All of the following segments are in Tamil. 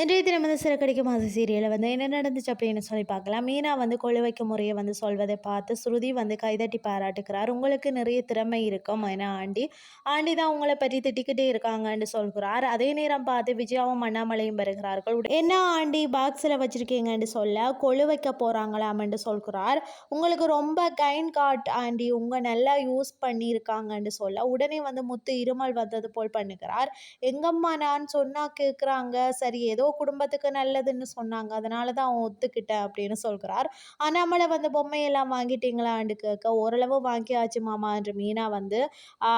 இன்றைய தினம் வந்து சிறக்கடிக்க மாத சீரியலில் வந்து என்ன நடந்துச்சு அப்படின்னு சொல்லி பார்க்கலாம். மீனா வந்து கொழு வைக்கும் முறையை வந்து சொல்வதை பார்த்து ஸ்ருதி வந்து கைதட்டி பாராட்டுக்கிறார். உங்களுக்கு நிறைய திறமை இருக்கும் ஏன்னா ஆண்டி. ஆண்டி தான் உங்களை பற்றி திட்டிக்கிட்டே இருக்காங்கன்னு சொல்கிறார். அதே நேரம் பார்த்து விஜயாவும் அண்ணாமலையும் வருகிறார்கள். என்ன ஆண்டி பாக்ஸில் வச்சுருக்கீங்கன்னு சொல்ல கொழு வைக்க போகிறாங்களாம்னு சொல்கிறார். உங்களுக்கு ரொம்ப கைன் காட் ஆண்டி. உங்கள் நல்லா யூஸ் பண்ணியிருக்காங்கன்னு சொல்ல உடனே வந்து முத்து இருமல் வந்தது போல் பண்ணுகிறார். எங்கம்மா நான் சொன்னால் கேட்குறாங்க சரி ஏதோ குடும்பத்துக்கு நல்லதுன்னு சொன்னாங்க. அதனால தான் அவன் ஒத்துக்கிட்டேன் அப்படின்னு சொல்கிறார் அண்ணாமலை வந்து பொம்மையெல்லாம் வாங்கிட்டீங்களான்னு கேட்க ஓரளவு வாங்கியாச்சு மாமா என்று மீனா வந்து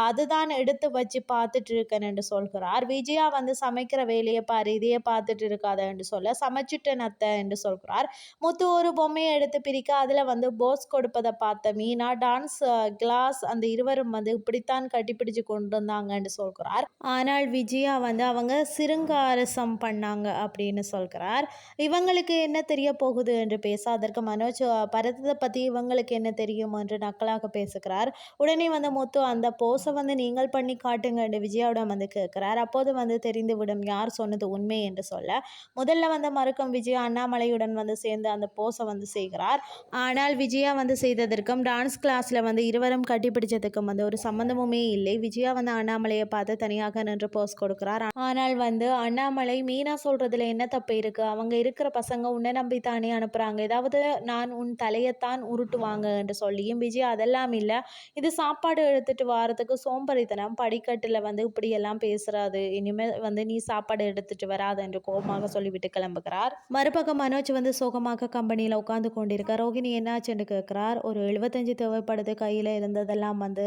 அதுதான் எடுத்து வச்சு பார்த்துட்டு இருக்கேன்னு சொல்கிறார். விஜயா வந்து சமைக்கிற வேலையை பாரு இதையே பார்த்துட்டு இருக்காத என்று சொல்ல சமைச்சிட்டேன் அத்தை என்று சொல்கிறார். முத்து ஒரு பொம்மையை எடுத்து பிரிக்க அதில் வந்து போஸ் கொடுப்பதை பார்த்த மீனா டான்ஸ் கிளாஸ் அந்த இருவரும் வந்து இப்படித்தான் கட்டிப்பிடிச்சு கொண்டு வந்தாங்கன்னு சொல்கிறார். ஆனால் விஜயா வந்து அவங்க சிருங்காரசம் பண்ணாங்க. அப்படின்னு சொல்கிறார். இவங்களுக்கு என்ன தெரிய போகுது என்று பேச அதற்கு மனோஜ் பரதத்தை பற்றி இவங்களுக்கு என்ன தெரியும்? என்று நக்கலாக பேசுகிறார். உடனே வந்து முத்து அந்த போஸை வந்து நீங்கள் பண்ணி காட்டுங்க என்று விஜயாவிடம் வந்து கேட்கிறார். அப்போது வந்து தெரிந்துவிடும் யார் சொன்னது உண்மை என்று சொல்ல முதல்ல வந்து மறுக்கும் விஜயா அண்ணாமலையுடன் வந்து சேர்ந்து அந்த போஸை வந்து செய்கிறார். ஆனால் விஜயா வந்து செய்ததற்கும் டான்ஸ் கிளாஸில் வந்து இருவரும் கட்டிப்பிடிச்சதுக்கும் வந்து ஒரு சம்மந்தமுமே இல்லை. விஜயா வந்து அண்ணாமலையை பார்த்து தனியாக நின்று போஸ் கொடுக்கிறார். ஆனால் வந்து அண்ணாமலை மீனா அனுப்புறதுல என்ன தப்பு இருக்கு? அவங்க இருக்கிற பசங்க உன்னை நம்பி தானே அனுப்புறாங்க. ஏதாவது நான் உன் தலையைத்தான் உருட்டுவாங்க என்று சொல்லியும் விஜய் அதெல்லாம் இல்லை. இது சாப்பாடு எடுத்துட்டு வாரத்துக்கு சோம்பேறித்தனம். படிக்கட்டில் வந்து இப்படியெல்லாம் பேசுறாது. இனிமேல் வந்து நீ சாப்பாடு எடுத்துட்டு வராது என்று கோபமாக சொல்லிவிட்டு கிளம்புகிறார். மறுபக்கம் மனோஜ் வந்து சோகமாக கம்பெனியில் உட்காந்து கொண்டிருக்க ரோகிணி என்னாச்சுன்னு கேட்குறார். ஒரு எழுபத்தஞ்சு தேவைப்படுது. கையில் இருந்ததெல்லாம் வந்து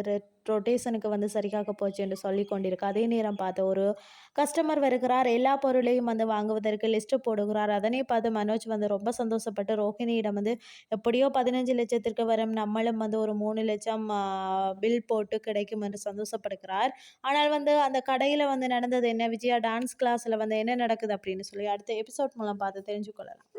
ரொட்டேஷனுக்கு வந்து சரியாக போச்சு என்று சொல்லி கொண்டிருக்கு. அதே நேரம் பார்த்து ஒரு கஸ்டமர் வருகிறார். எல்லா பொருளையும் வந்து வாங்குவதற்கு லிஸ்ட்டு போடுகிறார். அதனை பார்த்து மனோஜ் வந்து ரொம்ப சந்தோஷப்பட்டு ரோஹிணியிடம் வந்து எப்படியோ பதினஞ்சு லட்சத்திற்கு வரும் நம்மளும் வந்து ஒரு மூணு லட்சம் பில் போட்டு கிடைக்கும் என்று சந்தோஷப்படுகிறார். ஆனால் வந்து அந்த கடையில் வந்து நடந்தது என்ன? விஜயா டான்ஸ் கிளாஸில் வந்து என்ன நடக்குது அப்படின்னு சொல்லி அடுத்த எபிசோட் மூலம் பார்த்து தெரிஞ்சுக்கொள்ளலாம்